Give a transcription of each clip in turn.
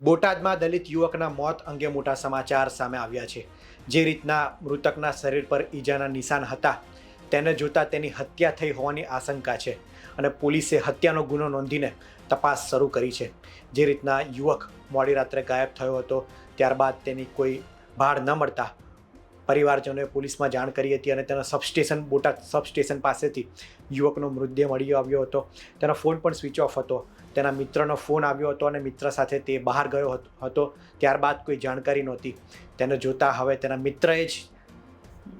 બોટાદમાં દલિત યુવકના મોત અંગે મોટા સમાચાર સામે આવ્યા છે. જે રીતના મૃતકના શરીર પર ઈજાના નિશાન હતા, તેને જોતાં તેની હત્યા થઈ હોવાની આશંકા છે અને પોલીસે હત્યાનો ગુનો નોંધીને તપાસ શરૂ કરી છે. જે રીતના યુવક મોડી રાત્રે ગાયબ થયો હતો, ત્યારબાદ તેની કોઈ ભાડ ન મળતા પરિવારજનોએ પોલીસમાં જાણ કરી હતી અને તેના સબસ્ટેશન બોટાદ સબસ્ટેશન પાસેથી યુવકનો મૃતદેહ મળી આવ્યો હતો. તેનો ફોન પણ સ્વિચ ઓફ હતો. તેના મિત્રનો ફોન આવ્યો હતો અને મિત્ર સાથે તે બહાર ગયો હતો. ત્યારબાદ કોઈ જાણકારી નહોતી. તેને જોતાં હવે તેના મિત્રએ જ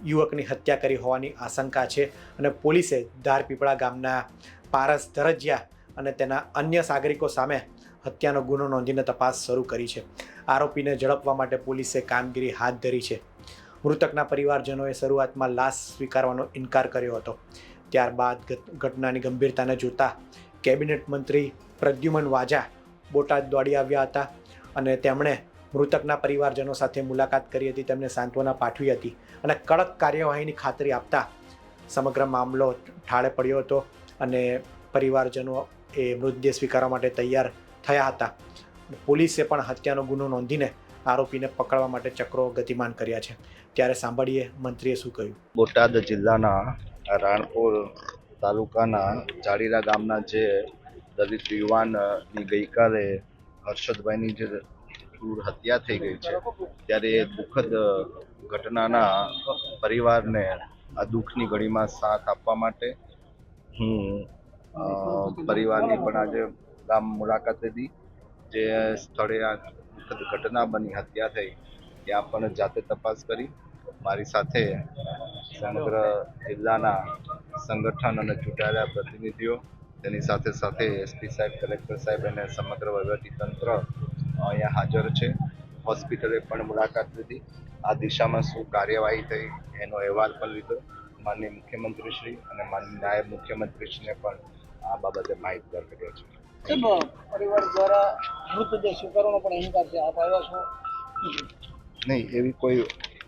યુવકની હત્યા કરી હોવાની આશંકા છે અને પોલીસે ધારપીપળા ગામના પારસ ધરજિયા અને તેના અન્ય સાગરિકો સામે હત્યાનો ગુનો નોંધીને તપાસ શરૂ કરી છે. આરોપીને ઝડપવા માટે પોલીસે કામગીરી હાથ ધરી છે. મૃતકના પરિવારજનોએ શરૂઆતમાં લાશ સ્વીકારવાનો ઇનકાર કર્યો હતો. ત્યારબાદ ઘટનાની ગંભીરતાને જોતા કેબિનેટ મંત્રી પ્રદ્યુમન વાજા બોટાદ દોડી આવ્યા હતા અને તેમણે મૃતકના પરિવારજનો સાથે મુલાકાત કરી હતી, તેમને સાંત્વના પાઠવી હતી અને કડક કાર્યવાહીની ખાતરી આપતા સમગ્ર મામલો ઠાળે પડ્યો હતો અને પરિવારજનો એ મૃતદેહ સ્વીકારવા માટે તૈયાર થયા હતા. પોલીસે પણ હત્યાનો ગુનો નોંધીને આરોપીને પકડવા માટે ચક્રો ગતિમાન કર્યા છે. ત્યારે સાંભળીએ મંત્રીએ શું કહ્યું. બોટાદ જિલ્લાના રાણપુર તાલુકાના જાડીરા ગામના જે દલિત યુવાનની ગઈકાલે હર્ષદભાઈની જે ક્રૂર હત્યા થઈ ગઈ છે, ત્યારે એ દુઃખદ ઘટનાના પરિવારને આ દુઃખની ઘડીમાં સાથ આપવા માટે હું પરિવારની પણ આજે ગામ મુલાકાત લીધી જે સ્થળે આ દુઃખદ ઘટના બની, હત્યા થઈ ત્યાં પણ જાતે તપાસ કરી. મારી સાથે સમગ્ર જિલ્લાના સંગઠન અને ચૂંટાયેલા પ્રતિનિધિઓ, તેની સાથે સાથે એસપી સાહેબ, કલેક્ટર સાહેબ અને સમગ્ર વહીવટીતંત્ર અહીંયા હાજર છે. હોસ્પિટલે પણ મુલાકાત લીધી. આ દિશામાં શું કાર્યવાહી થઈ, એનો અહેવાલ પણ લીધો. માનનીય મુખ્યમંત્રીશ્રી અને માનનીય નાયબ મુખ્યમંત્રીશ્રીને પણ આ બાબતે માહિતગાર કર્યા છે. કેમ પરિવાર દ્વારા મૃતદેહ સ્વીકારવાનો પણ અહંકાર છે આપ આવ્યા છો? નહીં એવી કોઈ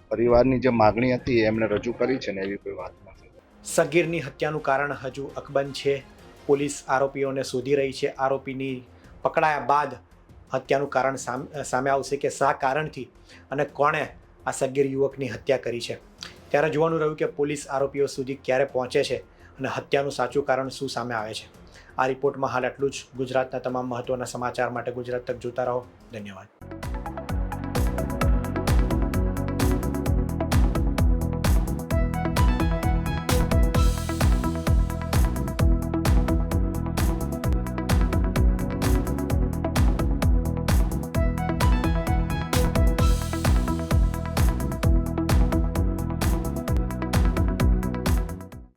પરિવારની જે માગણી હતી એ એમણે રજૂ કરી છે ને એવી કોઈ વાત નથી. સગીરની હત્યાનું કારણ હજુ અકબંધ છે. પોલીસ આરોપીઓને શોધી રહી છે. આરોપીની પકડાયા બાદ હત્યાનું કારણ સામ- સામે આવશે કે શા કારણથી અને કોણે આ સગીર યુવકની હત્યા કરી છે. ત્યારે જોવાનું રહ્યું કે પોલીસ આરોપીઓ સુધી ક્યારે પહોંચે છે અને હત્યાનું સાચું કારણ શું સામે આવે છે. આ રિપોર્ટમાં હાલ આટલું જ. ગુજરાતના તમામ મહત્ત્વના સમાચાર માટે ગુજરાત તક જોતા રહો. ધન્યવાદ.